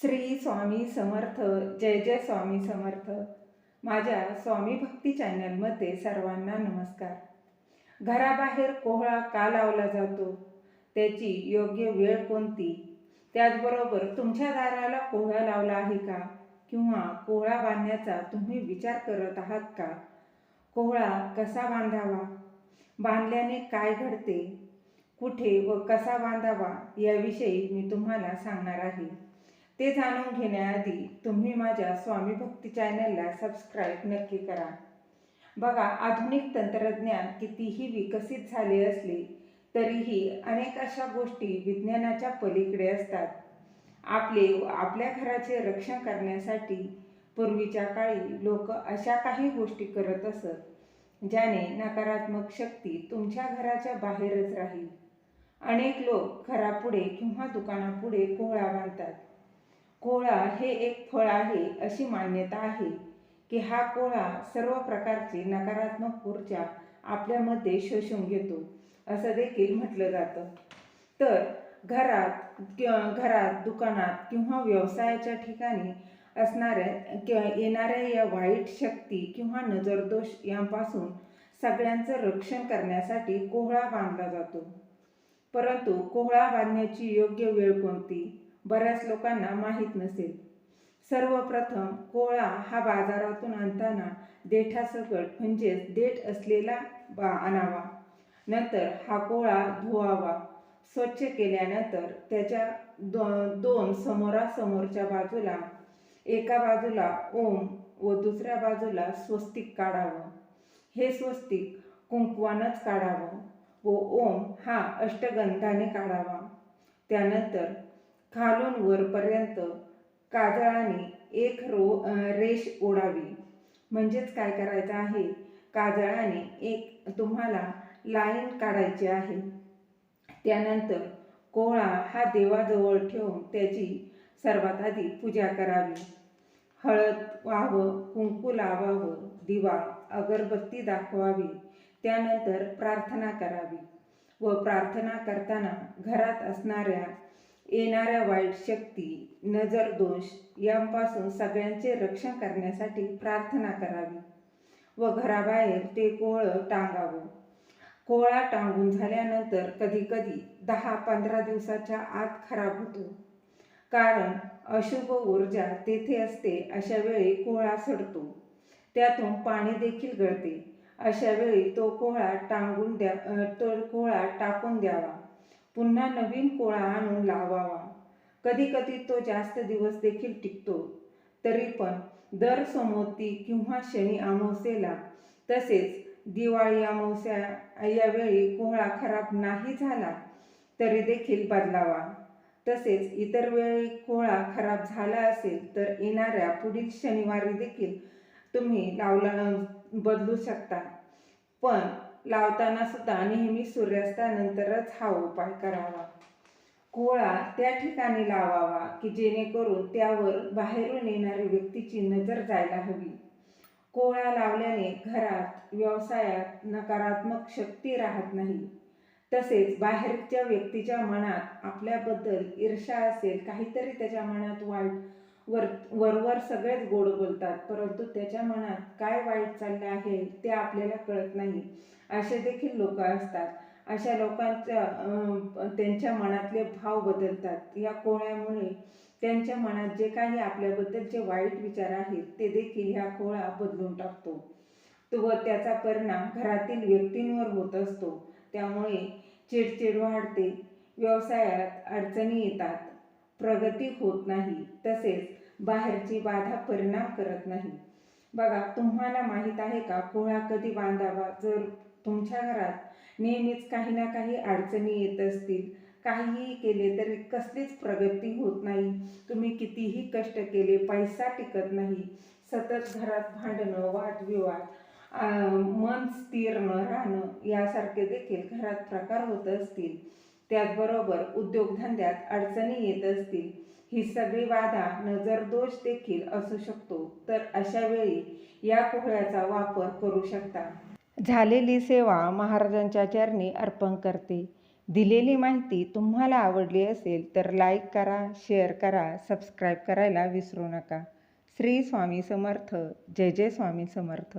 श्री स्वामी समर्थ जय जय स्वामी समर्थ. माझ्या स्वामी भक्ती चॅनलमध्ये सर्वांना नमस्कार. घराबाहेर कोहळा का लावला जातो? त्याची योग्य वेळ कोणती? त्याचबरोबर तुमच्या दाराला कोहळा लावला आहे का? किंवा कोहळा बांधण्याचा तुम्ही विचार करत आहात का? कोहळा कसा बांधावा? बांधल्याने काय घडते? कुठे व कसा बांधावा? याविषयी मी तुम्हाला सांगणार आहे. ते जाणून घेण्याआधी तुम्ही माझ्या स्वामी भक्ती चॅनलला सबस्क्राईब नक्की करा. बघा आधुनिक तंत्रज्ञान कितीही विकसित झाले असले तरीही अनेक अशा गोष्टी विज्ञानाच्या पलीकडे असतात. आपले व आपल्या घराचे रक्षण करण्यासाठी पूर्वीच्या काळी लोक अशा काही गोष्टी करत असत ज्याने नकारात्मक शक्ती तुमच्या घराच्या बाहेरच राहील. अनेक लोक घरापुढे किंवा दुकानापुढे कोहळा बांधतात. कोहळा हे एक फळ आहे अशी मान्यता आहे की हा कोहळा सर्व प्रकारची नकारात्मक ऊर्जा आपल्यामध्ये शोषून घेतो असं देखील म्हटलं जातं. तर घरात किंवा घरात दुकानात किंवा व्यवसायाच्या ठिकाणी असणाऱ्या किंवा येणाऱ्या या वाईट शक्ती किंवा नजरदोष यांपासून सगळ्यांचं रक्षण करण्यासाठी कोहळा बांधला जातो. परंतु कोहळा बांधण्याची योग्य वेळ कोणती? बऱ्याच लोकांना माहीत नसेल. सर्वप्रथम कोळा हा बाजारातून आणताना देठासकट म्हणजेच देठ असलेला बा आणावा. नंतर हा कोळा धुवावा. स्वच्छ केल्यानंतर त्याच्या दो दोन समोरासमोरच्या बाजूला एका बाजूला ओम व दुसऱ्या बाजूला स्वस्तिक काढावं. हे स्वस्तिक कुंकवानच काढावं व ओम हा अष्टगंधाने काढावा. त्यानंतर खालून वरपर्यंत काजळाने एक रो रेष ओढावी. म्हणजेच काय करायचं आहे? काजळाने एक तुम्हाला लाईन काढायची आहे. त्यानंतर कोहळा हा देवाजवळ ठेवून त्याची सर्वात आधी पूजा करावी. हळद व्हावं कुंकू लावावं दिवा अगरबत्ती दाखवावी. त्यानंतर प्रार्थना करावी. व प्रार्थना करताना घरात असणाऱ्या येणाऱ्या वाईट शक्ती नजर दोष यांपासून सगळ्यांचे रक्षण करण्यासाठी प्रार्थना करावी व घराबाहेर ते कोहळं टांगावं. कोहळा टांगून झाल्यानंतर कधीकधी दहा पंधरा दिवसाच्या आत खराब होतो. कारण अशुभ ऊर्जा तेथे असते अशा वेळी कोहळा सडतो. त्यातून पाणी देखील गळते. अशा वेळी तो कोहळा टांगून द्या तो कोहळा टाकून द्यावा. पुन्हा नवीन कोळा आणून लावावा. कधी कधी तो जास्त दिवस देखील टिकतो. तरी पण दर सोमवती किंवा शनी अमावस्येला तसेच दिवाळी अमावस्या यावेळी कोहळा खराब नाही झाला तरी देखील बदलावा. तसेच इतर वेळी कोहळा खराब झाला असेल तर येणाऱ्या पुढील शनिवारी देखील तुम्ही लावला बदलू शकता. पण लावताना सुद्धा नेहमी सूर्यास्तानंतरच हा उपाय करावा. कोळा त्या ठिकाणी लावावा की जेणेकरून त्यावर बाहेरून येणाऱ्या व्यक्तीची नजर जायला हवी. कोळा लावल्याने घरात व्यवसायात नकारात्मक शक्ती राहत नाही. तसेच बाहेरच्या व्यक्तीच्या मनात आपल्याबद्दल ईर्षा असेल काहीतरी त्याच्या मनात वाईट वर वरवर सगळेच गोड बोलतात परंतु त्याच्या मनात काय वाईट चाललं आहे ते आपल्याला कळत नाही. असे देखील लोक असतात. अशा लोकांच्या त्यांच्या मनातले भाव बदलतात. या कोळ्यामुळे त्यांच्या मनात जे काही आपल्याबद्दलचे वाईट विचार आहेत ते देखील ह्या कोळा बदलून टाकतो. व त्याचा परिणाम घरातील व्यक्तींवर होत असतो. त्यामुळे चिडचिड वाढते. व्यवसायात अडचणी येतात. प्रगती होत नाही तसेच बाहेरची बाधा परिणाम करत नाही. बघा तुम्हाला माहीत आहे का पोळा कधी बांधावा? जर तुमच्या घरात नेहमीच काही ना काही अडचणी येत असतील काहीही केले तरी कसलीच प्रगती होत नाही. तुम्ही कितीही कष्ट केले पैसा टिकत नाही. सतत घरात भांडणं वादविवाद मन स्थिर न राहणं यासारखे देखील घरात प्रकार होत असतील. त्याचबरोबर उद्योगधंद्यात अडचणी येत असतील ही सगळी बाधा नजरदोष देखील असू शकतो. तर अशा वेळी या कोहळ्याचा वापर करू शकता. झालेली सेवा महाराजांच्या चरणी अर्पण करते. दिलेली माहिती तुम्हाला आवडली असेल तर लाईक करा शेअर करा सबस्क्राईब करायला विसरू नका. श्री स्वामी समर्थ. जय जय स्वामी समर्थ.